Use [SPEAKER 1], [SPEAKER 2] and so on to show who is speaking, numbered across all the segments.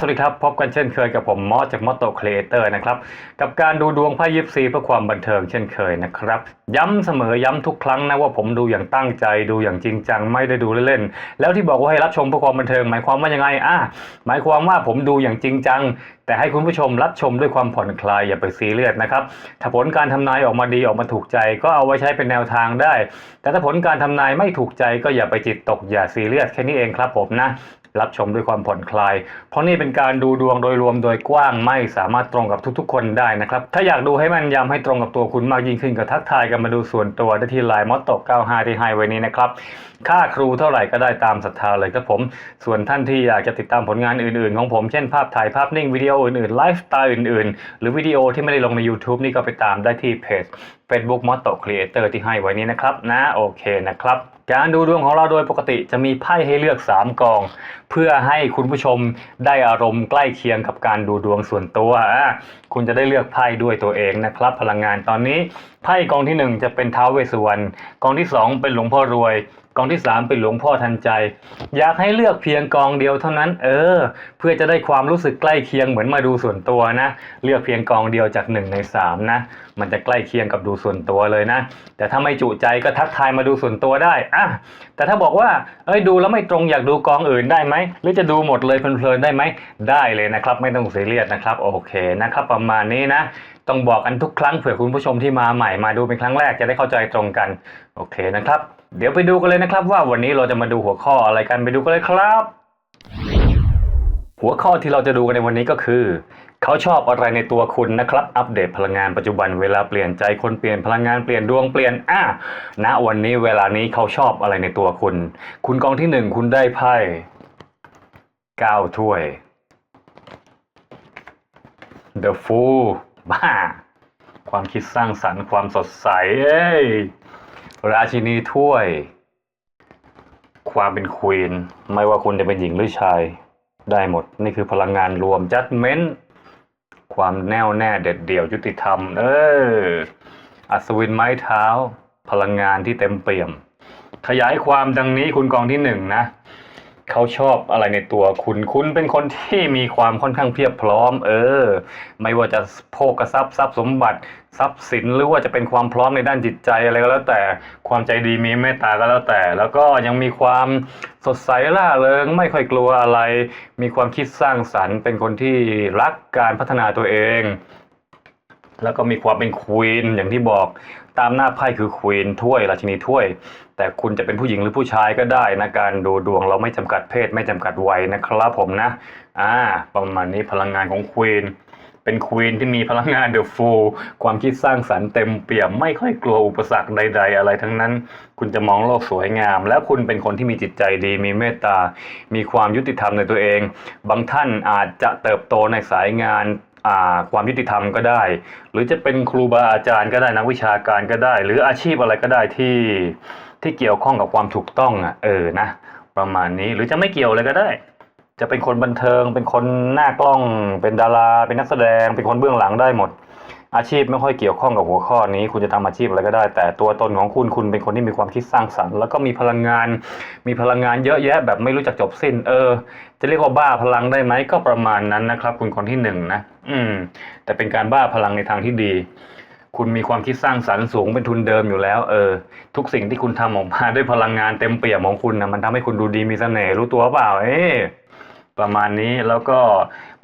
[SPEAKER 1] สวัสดีครับ พบกันเช่นเคยกับผมมอสจากมอตโตครีเอเตอร์นะครับ กับการดูดวงไพ่ยิปซีเพื่อความบันเทิงเช่นเคยนะครับ ย้ำเสมอย้ำทุกครั้งนะว่าผมดูอย่างตั้งใจดูอย่างจริงจังไม่ได้ดูเล่นๆ แล้วที่บอกว่าให้รับชมเพื่อความบันเทิง หมายความว่ายังไงอะหมายความว่าผมดูอย่างจริงจัง แต่ให้คุณผู้ชมรับชมด้วยความผ่อนคลายอย่าไปซีเรียสนะครับถ้าผลการทำนายออกมาดีออกมาถูกใจ ก็เอาไว้ใช้เป็นแนวทางได้ แต่ถ้าผลการทำนายไม่ถูกใจก็อย่าไปจิตตกอย่าซีเรียสแค่นี้เองครับผมนะ รับชมด้วยความผ่อนคลาย เพราะนี่เป็นการดูดวงโดยรวมโดยกว้างไม่สามารถตรงกับทุกๆ คนได้นะครับ ถ้าอยากดูให้มันยำให้ตรงกับตัวคุณมากยิ่งขึ้นก็ทักทายกันมาดูส่วนตัวได้ที่ไลน์มอตโต95ที่ให้ไว้นี้นะครับค่าครูเท่าไหร่ก็ได้ตามศรัทธาเลยครับผม ส่วนท่านที่อยากจะติดตามผลงานอื่นๆ ของผมเช่นภาพถ่ายภาพนิ่งวิดีโออื่นๆไลฟ์สไตล์อื่นๆ หรือวิดีโอที่ไม่ได้ลงใน YouTube นี่ก็ไปตามได้ที่เพจ Facebook m o t o Creator ที่ให้ไว้นี้นะครับนะโอเคนะครับ การดูดวงของเราโดยปกติจะมีไพ่ให้เลือก 3 กอง เพื่อให้คุณผู้ชมได้อารมณ์ใกล้เคียงกับการดูดวงส่วนตัว คุณจะได้เลือกไพ่ด้วยตัวเองนะครับ พลังงานตอนนี้ไพ่กองที่ 1 จะเป็นท้าวเวสสุวรรณกองที่ 2 เป็นหลวงพ่อรวย กองที่ 3 เป็นหลวงพ่อทันใจ อยากให้เลือกเพียงกองเดียวเท่านั้น เออ เพื่อจะได้ความรู้สึกใกล้เคียงเหมือนมาดูส่วนตัวนะ เลือกเพียงกองเดียวจาก 1 ใน 3 นะ มันจะใกล้เคียงกับดูส่วนตัวเลยนะ แต่ถ้าไม่จุใจก็ทักทายมาดูส่วนตัวได้อะแต่ถ้าบอกว่าเอ้ยดูแล้วไม่ตรงอยากดูกองอื่นได้ไหมหรือจะดูหมดเลยเพลินๆได้ไหมได้เลยนะครับ ไม่ต้องซีเรียสนะครับโอเคนะครับ ประมาณนี้นะต้องบอกกันทุกครั้งเผื่อคุณผู้ชมที่มาใหม่มาดูเป็นครั้งแรกจะได้เข้าใจตรงกัน โอเคนะครับ เดี๋ยวไปดูกันเลยนะครับ ว่าวันนี้เราจะมาดูหัวข้ออะไรกันไปดูกันเลยครับ หัวข้อที่เราจะดูกันในวันนี้ก็คือ เขาชอบอะไรในตัวคุณนะครับ อัปเดตพลังงานปัจจุบันเวลาเปลี่ยนใจคนเปลี่ยนพลังงานเปลี่ยนดวงเปลี่ยนอะณวันนี้เวลานี้เขาชอบอะไรในตัวคุณ คุณกองที่หนึ่งคุณได้ไพ่เก้าถ้วย The Fool บ้า ความคิดสร้างสรรค์ความสดใสเอ้ย ราชินีถ้วย ความเป็นควีน ไม่ว่าคุณจะเป็นหญิงหรือชาย ได้หมด นี่คือพลังงานรวมจัดเมนความแน่วแน่เด็ดเดี่ยวยุติธรรม เออ อัศวินไม้เท้า พลังงานที่เต็มเปี่ยม ขยายความดังนี้คุณกองที่หนึ่งนะ เขาชอบอะไรในตัวคุณ คุณเป็นคนที่มีความค่อนข้างเพียบพร้อม เออ ไม่ว่าจะโภกทรัพย์ทรัพย์สมบัติทรัพย์สินหรือว่าจะเป็นความพร้อมในด้านจิตใจอะไรก็แล้วแต่ความใจดีมีเมตตาก็แล้วแต่ แล้วก็ยังมีความสดใสล่าเริงไม่ค่อยกลัวอะไร มีความคิดสร้างสรรค์ เป็นคนที่รักการพัฒนาตัวเอง แล้วก็มีความเป็นควีนอย่างที่บอก ตามหน้าไพ่คือควีนถ้วยราชินีถ้วย แต่คุณจะเป็นผู้หญิงหรือผู้ชายก็ได้นะการดูดวงเราไม่จำกัดเพศไม่จำกัดวัยนะครับผมนะอ่าประมาณนี้พลังงานของควีนเป็นควีนที่มีพลังงานเดอะฟูลความคิดสร้างสรรค์เต็มเปี่ยมไม่ค่อยกลัวอุปสรรคใด ๆ อะไรทั้งนั้น คุณจะมองโลกสวยงาม และคุณเป็นคนที่มีจิตใจดีมีเมตตา มีความยุติธรรมในตัวเอง บางท่านอาจจะเติบโตในสายงาน ความยุติธรรมก็ได้ หรือจะเป็นครูบาอาจารย์ก็ได้นักวิชาการก็ได้ หรืออาชีพอะไรก็ได้ที่ที่เกี่ยวข้องกับความถูกต้องอะเออนะ ประมาณนี้หรือจะไม่เกี่ยวเลยก็ได้ จะเป็นคนบันเทิง เป็นคนหน้ากล้อง เป็นดารา เป็นนักแสดง เป็นคนเบื้องหลังได้หมด อาชีพไม่ค่อยเกี่ยวข้องกับหัวข้อนี้ คุณจะทำอาชีพอะไรก็ได้ แต่ตัวตนของคุณคุณเป็นคนที่มีความคิดสร้างสรรค์แล้วก็มีพลังงาน มีพลังงานเยอะแยะ แบบไม่รู้จักจบสิ้น เออ จะเรียกว่าบ้าพลังได้ไหมก็ประมาณนั้นนะครับ คุณคนที่หนึ่งนะอืม แต่เป็นการบ้าพลังในทางที่ดี คุณมีความคิดสร้างสรรค์สูงเป็นทุนเดิมอยู่แล้ว เออ ทุกสิ่งที่คุณทำออกมาด้วยพลังงานเต็มเปี่ยมของคุณนะมันทำให้คุณดูดีมีเสน่ห์รู้ตัวเปล่า เอ๊ะ ประมาณนี้แล้วก็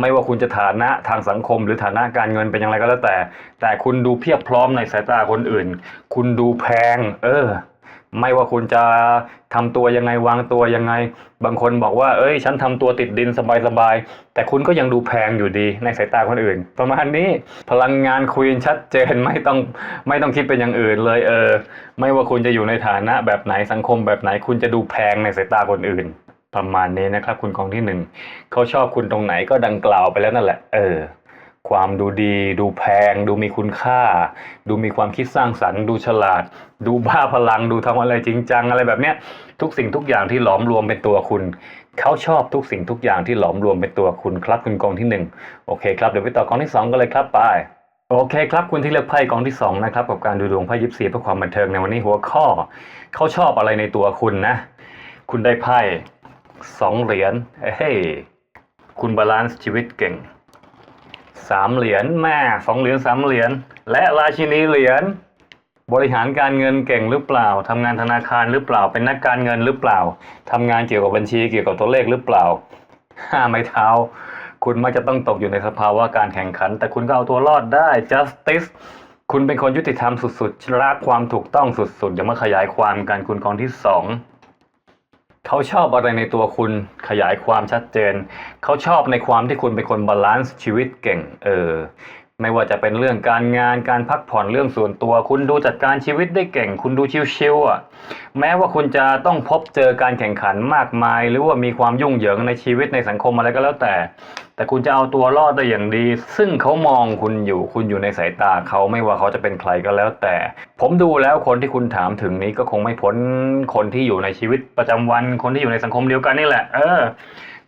[SPEAKER 1] ไม่ว่าคุณจะฐานะทางสังคม หรือฐานะการเงินเป็นอย่างไรก็แล้วแต่ แต่คุณดูเพียบพร้อมในสายตาคนอื่น คุณดูแพง เออ ไม่ว่าคุณจะทำตัวยังไงวางตัวยังไง บางคนบอกว่า เอ้ย ฉันทำตัวติดดินสบายๆแต่คุณก็ยังดูแพงอยู่ดีในสายตาคนอื่น ประมาณนี้พลังงานควีนชัดเจนไม่ต้องไม่ต้องคิดเป็นอย่างอื่นเลยเออ ไม่ว่าคุณจะอยู่ในฐานะแบบไหนสังคมแบบไหนคุณจะดูแพงในสายตาคนอื่น ประมาณนี้นะครับ คุณกองที่หนึ่งเขาชอบคุณตรงไหนก็ดังกล่าวไปแล้วนั่นแหละ เออ ความดูดี ดูแพง ดูมีคุณค่า ดูมีความคิดสร้างสรรค์ ดูฉลาด ดูบ้าพลัง ดูทำอะไรจริงจังอะไรแบบเนี้ย ทุกสิ่งทุกอย่างที่หลอมรวมเป็นตัวคุณเขาชอบทุกสิ่งทุกอย่างที่หลอมรวมเป็นตัวคุณครับคุณกองที่หนึ่งโอเคครับเดี๋ยวไปต่อกองที่สองกันเลยครับไปโอเคครับคุณที่เลือกไพ่กองที่สองนะครับกับการดูดวงไพ่ยิปซีเพื่อความบันเทิงในวันนี้หัวข้อเขาชอบอะไรในตัวคุณนะ คุณได้ไพ่ สองเหรียญเฮ้ยคุณบาลานซ์ชีวิตเก่งสามเหรียญแม่สองเหรียญสามเหรียญและราชินีเหรียญบริหารการเงินเก่งหรือเปล่าทำงานธนาคารหรือเปล่า เป็นนักการเงินหรือเปล่าทำงานเกี่ยวกับบัญชีเกี่ยวกับตัวเลขหรือเปล่าห้าไม้เท้า คุณมักจะต้องตกอยู่ในสภาวะการแข่งขัน แต่คุณก็เอาตัวรอดได้ justice คุณเป็นคนยุติธรรมสุดๆรักความถูกต้องสุดๆอย่ามาขยายความกันคุณกองที่สอง เขาชอบอะไรในตัวคุณขยายความชัดเจน เขาชอบในความที่คุณเป็นคนบาลานซ์ชีวิตเก่ง เออ ไม่ว่าจะเป็นเรื่องการงานการพักผ่อนเรื่องส่วนตัว คุณดูจัดการชีวิตได้เก่ง คุณดูชิวๆอะแม้ว่าคุณจะต้องพบเจอการแข่งขันมากมาย หรือว่ามีความยุ่งเหยิงในชีวิตในสังคมอะไรก็แล้วแต่ แต่คุณจะเอาตัวรอดได้อย่างดี ซึ่งเขามองคุณอยู่คุณอยู่ในสายตาเขาไม่ว่าเขาจะเป็นใครก็แล้วแต่ ผมดูแล้วคนที่คุณถามถึงนี้ก็คงไม่พ้นคนที่อยู่ในชีวิตประจำวัน คนที่อยู่ในสังคมเดียวกันนี่แหละ เออ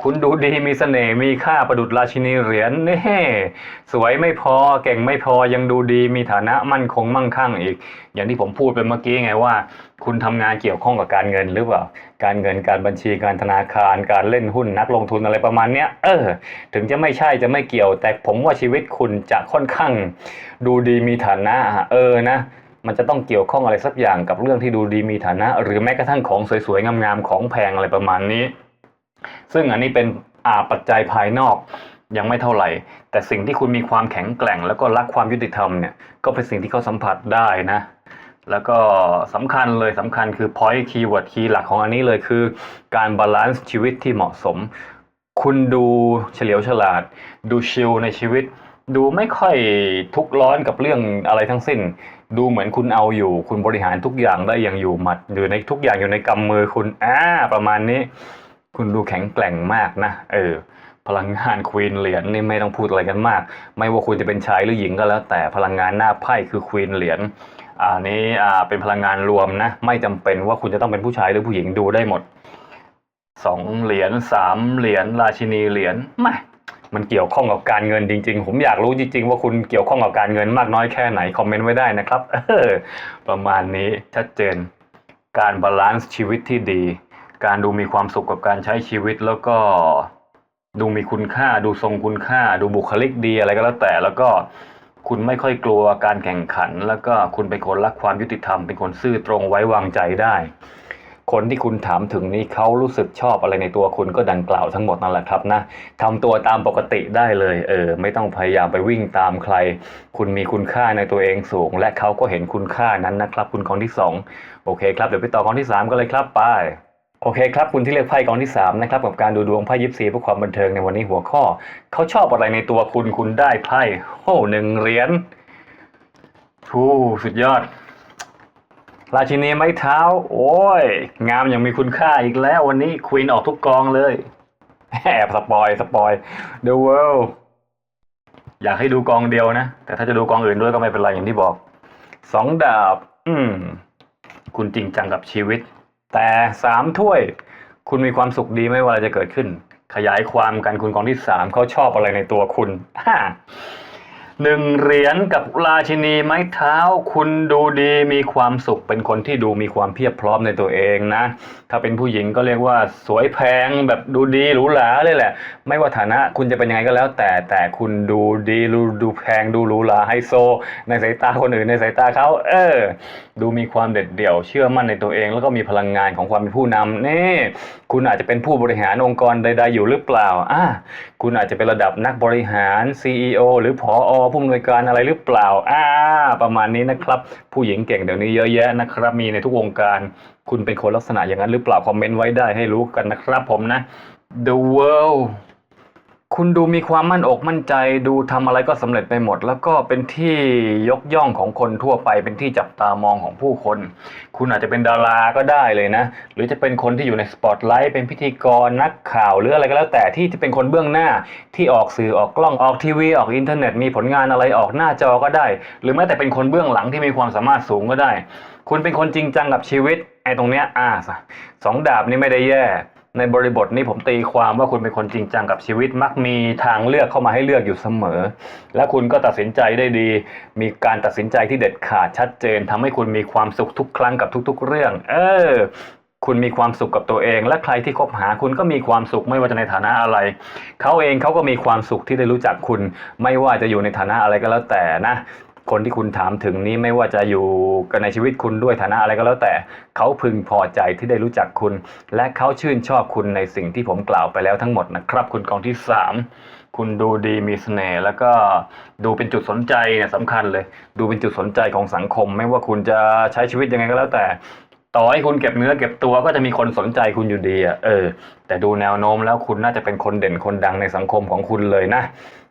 [SPEAKER 1] คุณดูดีมีเสน่ห์มีค่าประดุจราชินีเหรียญนี่สวยไม่พอเก่งไม่พอยังดูดีมีฐานะมั่นคงมั่งคั่งอีก อย่างที่ผมพูดไปเมื่อกี้ไงว่า คุณทำงานเกี่ยวข้องกับการเงินหรือเปล่าการเงินการบัญชีการธนาคารการเล่นหุ้นนักลงทุนอะไรประมาณเนี้ยเออ ถึงจะไม่ใช่จะไม่เกี่ยว แต่ผมว่าชีวิตคุณจะค่อนข้าง ดูดีมีฐานะเออนะมันจะต้องเกี่ยวข้องอะไรสักอย่างกับเรื่องที่ดูดีมีฐานะ หรือแม้กระทั่งของสวยๆงามๆของแพงอะไรประมาณนี้ ซึ่งอันนี้เป็นอาปัจจัยภายนอกยังไม่เท่าไหร่ แต่สิ่งที่คุณมีความแข็งแกร่ง แล้วก็รักความยุติธรรมเนี่ยก็เป็นสิ่งที่เขาสัมผัสได้นะ แล้วก็สำคัญเลยสำคัญคือ point keyword key หลักของอันนี้เลยคือ การบาลานซ์ชีวิตที่เหมาะสม คุณดูเฉลียวฉลาด ดูชิลในชีวิต ดูไม่ค่อยทุกข์ร้อนกับเรื่องอะไรทั้งสิ้น ดูเหมือนคุณเอาอยู่ คุณบริหารทุกอย่างได้อย่างอยู่หมัดอยู่ในทุกอย่างอยู่ในกำมือคุณอ่าประมาณนี้ คุณดูแข็งแกร่งมากนะ เออ พลังงานควีนเหรียญนี่ไม่ต้องพูดอะไรกันมาก ไม่ว่าคุณจะเป็นชายหรือหญิงก็แล้ว แต่พลังงานหน้าไพ่คือควีนเหรียญอันนี้อ่าเป็นพลังงานรวมนะ ไม่จำเป็นว่าคุณจะต้องเป็นผู้ชายหรือผู้หญิงดูได้หมดสองเหรียญสามเหรียญราชินีเหรียญไม่มันเกี่ยวข้องกับการเงินจริง ๆ ผมอยากรู้จริง ๆ ว่าคุณเกี่ยวข้องกับการเงินมากน้อยแค่ไหนคอมเมนต์ไว้ได้นะครับเออประมาณนี้ชัดเจน การบาลานซ์ชีวิตที่ดี การดูมีความสุขกับการใช้ชีวิตแล้วก็ดูมีคุณค่า ดูทรงคุณค่า ดูบุคลิกดีอะไรก็แล้วแต่ แล้วก็คุณไม่ค่อยกลัวการแข่งขัน แล้วก็คุณเป็นคนรักความยุติธรรม เป็นคนซื่อตรงไว้วางใจได้ คนที่คุณถามถึงนี้เขารู้สึกชอบอะไรในตัวคุณก็ดังกล่าวทั้งหมดนั่นแหละครับนะทำตัวตามปกติได้เลยเออไม่ต้องพยายามไปวิ่งตามใคร คุณมีคุณค่าในตัวเองสูง และเขาก็เห็นคุณค่านั้นนะครับ คุณกองที่สองโอเคครับเดี๋ยวไปต่อกองที่สามกันเลยครับไป โอเคครับคุณที่เลือกไพ่กองที่3นะครับกับการดูดวงไพ่ยิปซีเพื่อความบันเทิงในวันนี้หัวข้อ เขาชอบอะไรในตัวคุณคุณได้ไพ่โอ้หนึ่งเหรียญทูสุดยอด ราชินีไม้เท้า โอ้ย งามอย่างมีคุณค่าอีกแล้ววันนี้ควีนออกทุกกองเลย แอบสปอยสปอย The World อยากให้ดูกองเดียวนะ แต่ถ้าจะดูกองอื่นด้วยก็ไม่เป็นไรอย่างที่บอกสองดาบ อืม คุณจริงจังกับชีวิต แต่สามถ้วย คุณมีความสุขดีไม่ว่าอะไรจะเกิดขึ้น ขยายความกันคุณกองที่สามเขาชอบอะไรในตัวคุณฮ่า หนึ่งเหรียญกับราชินีไม้เท้า คุณดูดีมีความสุขเป็นคนที่ดูมีความเพียบพร้อมในตัวเองนะ ถ้าเป็นผู้หญิงก็เรียกว่าสวยแพงแบบดูดีหรูหราเลยแหละ ไม่ว่าฐานะคุณจะเป็นยังไงก็แล้ว แต่แต่คุณดูดีดูดูแพงดูหรูหราไฮโซ ในสายตาคนอื่นในสายตาเขาเออ ดูมีความเด็ดเดี่ยว เชื่อมั่นในตัวเอง แล้วก็มีพลังงานของความเป็นผู้นำนี่ คุณอาจจะเป็นผู้บริหารองค์กรใด ๆ อยู่หรือเปล่าอ่าคุณอาจจะเป็นระดับนักบริหาร CEO หรือผอผู้อำนวยการอะไรหรือเปล่าอ่าประมาณนี้นะครับ ผู้หญิงเก่งเดี๋ยวนี้เยอะแยะนะครับ มีในทุกวงการ คุณเป็นคนลักษณะอย่างนั้นหรือเปล่าคอมเมนต์ไว้ได้ให้รู้กันนะครับผมนะ The World คุณดูมีความมั่นอกมั่นใจดูทำอะไรก็สำเร็จไปหมด แล้วก็เป็นที่ยกย่องของคนทั่วไป เป็นที่จับตามองของผู้คน คุณอาจจะเป็นดาราก็ได้เลยนะ หรือจะเป็นคนที่อยู่ในสปอตไลท์เป็นพิธีกรนักข่าวหรืออะไรก็แล้วแต่ที่จะเป็นคนเบื้องหน้าที่ออกสื่อออกกล้องออกทีวีออกอินเทอร์เน็ตมีผลงานอะไรออกหน้าจอก็ได้ หรือแม้แต่เป็นคนเบื้องหลังที่มีความสามารถสูงก็ได้ คุณเป็นคนจริงจังกับชีวิตไอ้ตรงเนี้ยอ่าสองดาบนี่ไม่ได้แย่ ในบริบทนี้ผมตีความว่าคุณเป็นคนจริงจังกับชีวิต มักมีทางเลือกเข้ามาให้เลือกอยู่เสมอ และคุณก็ตัดสินใจได้ดี มีการตัดสินใจที่เด็ดขาดชัดเจนทำให้คุณมีความสุขทุกครั้งกับทุก ๆ เรื่อง เออ คุณมีความสุขกับตัวเอง และใครที่คบหาคุณก็มีความสุขไม่ว่าจะในฐานะอะไร เขาเองเขาก็มีความสุขที่ได้รู้จักคุณ ไม่ว่าจะอยู่ในฐานะอะไรก็แล้วแต่นะ คนที่คุณถามถึงนี้ไม่ว่าจะอยู่กันในชีวิตคุณด้วยฐานะอะไรก็แล้วแต่เขาพึงพอใจที่ได้รู้จักคุณ และเขาชื่นชอบคุณในสิ่งที่ผมกล่าวไปแล้วทั้งหมดนะครับ คุณกองที่สามคุณดูดีมีเสน่ห์แล้วก็ดูเป็นจุดสนใจเนี่ยสำคัญเลย ดูเป็นจุดสนใจของสังคม ไม่ว่าคุณจะใช้ชีวิตยังไงก็แล้วแต่ต่อให้คุณเก็บเนื้อเก็บตัวก็จะมีคนสนใจคุณอยู่ดีอะเออ แต่ดูแนวโน้มแล้วคุณน่าจะเป็นคนเด่นคนดังในสังคมของคุณเลยนะ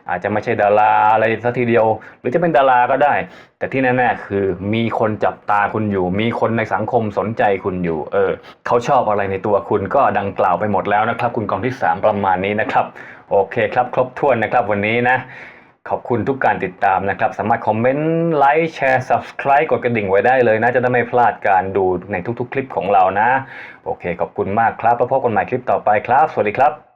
[SPEAKER 1] อาจจะไม่ใช่ดาราอะไรสักทีเดียว หรือจะเป็นดาราก็ได้ แต่ที่แน่ๆคือมีคนจับตาคุณอยู่ มีคนในสังคมสนใจคุณอยู่ เออเขาชอบอะไรในตัวคุณก็ดังกล่าวไปหมดแล้วนะครับ คุณกองที่สามประมาณนี้นะครับ โอเคครับ ครบถ้วนนะครับวันนี้นะขอบคุณทุกการติดตามนะครับ สามารถคอมเมนต์ ไลค์ แชร์ subscribe กดกระดิ่งไว้ได้เลยนะ จะได้ไม่พลาดการดูในทุกๆ คลิปของเรานะ โอเค ขอบคุณมากครับแล้วพบกันใหม่คลิปต่อไปครับ สวัสดีครับ